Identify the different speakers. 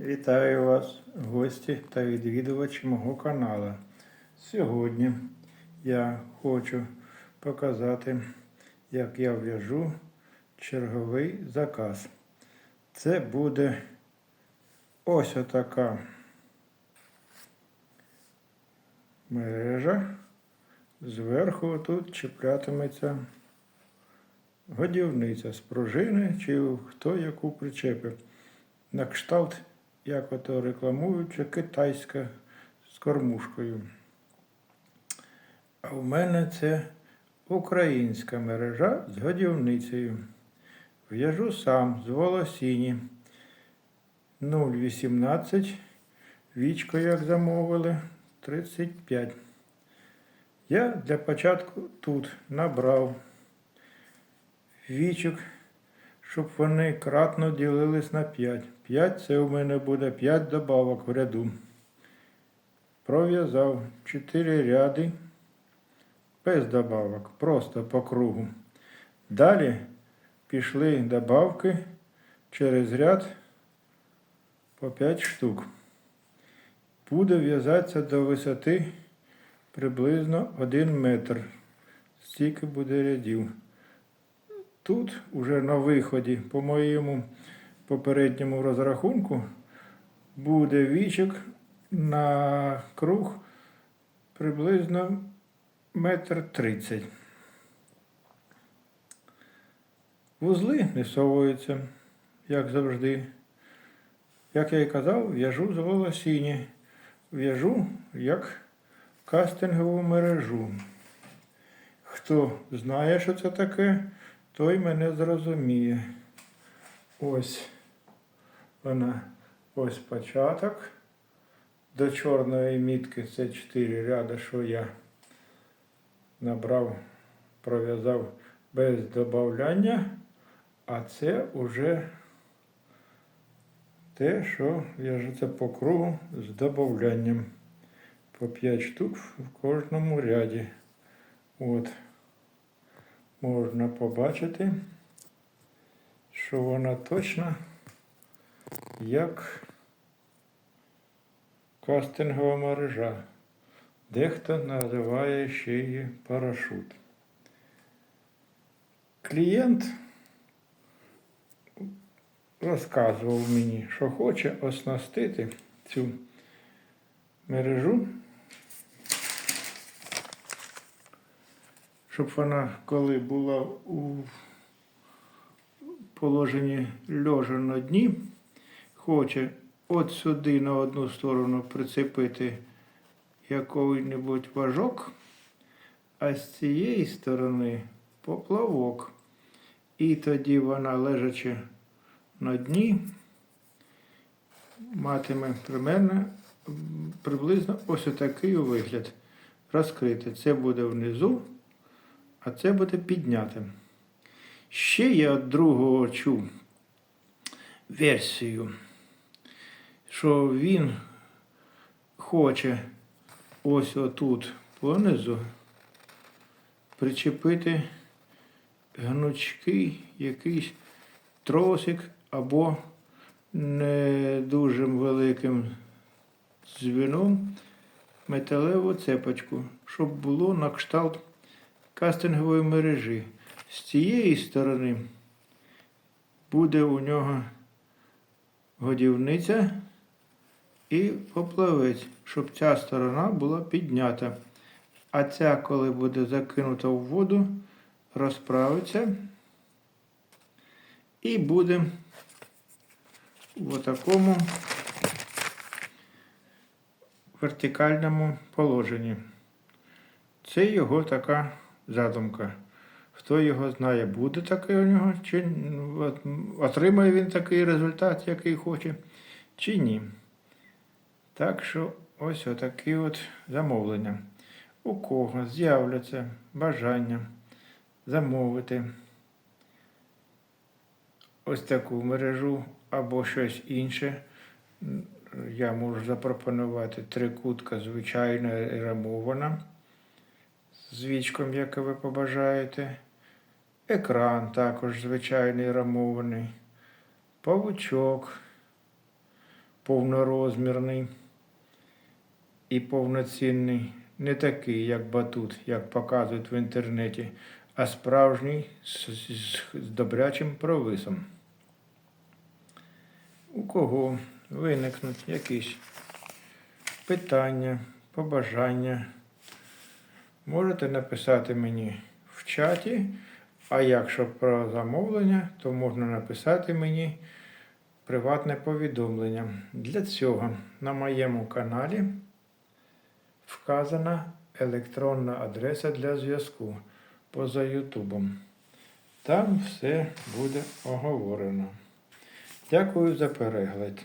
Speaker 1: Вітаю вас, гості та відвідувачі мого каналу. Сьогодні я хочу показати, як я в'яжу черговий заказ. Це буде ось отака мережа. Зверху тут чіплятиметься годівниця з пружини, чи хто яку причепив. На кшталт, як ото рекламують, китайська з кормушкою. А в мене це українська мережа з годівницею. В'яжу сам з волосіні 0,18. Вічко, як замовили, 35. Я для початку тут набрав вічок, щоб вони кратно ділились на 5. 5 це у мене буде 5 добавок в ряду. Пров'язав 4 ряди без добавок, просто по кругу. Далі пішли добавки через ряд по 5 штук. Буде в'язатися до висоти приблизно 1 метр. Стільки буде рядів. Тут уже на виході, по моєму попередньому розрахунку, буде вічок на круг приблизно метр тридцять. Вузли не совуються, як завжди. Як я і казав, в'яжу з волосіні. В'яжу як кастингову мережу. Хто знає, що це таке, той мене зрозуміє. Ось вона, ось початок. До чорної мітки це 4 ряди, що я набрав, пров'язав без додавання, а це вже те, що в'яжеться по кругу з додаванням. По 5 штук в кожному ряді. От можна побачити, що вона точно як кастингова мережа. Дехто називає ще її парашут. Клієнт розказував мені, що хоче оснастити цю мережу щоб вона, коли була у положенні льожа на дні, хоче от сюди на одну сторону прицепити який-небудь важок, а з цієї сторони поплавок. І тоді вона, лежачи на дні, матиме примерно приблизно ось такий вигляд. Розкрити. Це буде внизу а це буде підняти. Ще я другого чув версію, що він хоче ось отут понизу причепити гнучкий якийсь тросик або не дуже великим звіном металеву цепочку, щоб було на кшталт кастингової мережі. З цієї сторони буде у нього годівниця і поплавець, щоб ця сторона була піднята. А ця, коли буде закинута в воду, розправиться і буде в такому вертикальному положенні. Це його така задумка. Хто його знає, буде такий у нього, чи отримає він такий результат, який хоче, чи ні. Так що ось отакі от замовлення. У кого з'являться бажання замовити ось таку мережу або щось інше. Я можу запропонувати трикутка звичайна і рамована з вічком, яке ви побажаєте. Екран також звичайний рамований, павучок, повнорозмірний і повноцінний, не такий, як батут, як показують в інтернеті, а справжній з, з, з добрячим провисом. У кого виникнуть якісь питання, побажання, можете написати мені в чаті, а якщо про замовлення, то можна написати мені приватне повідомлення. Для цього на моєму каналі вказана електронна адреса для зв'язку поза Ютубом. Там все буде оговорено. Дякую за перегляд.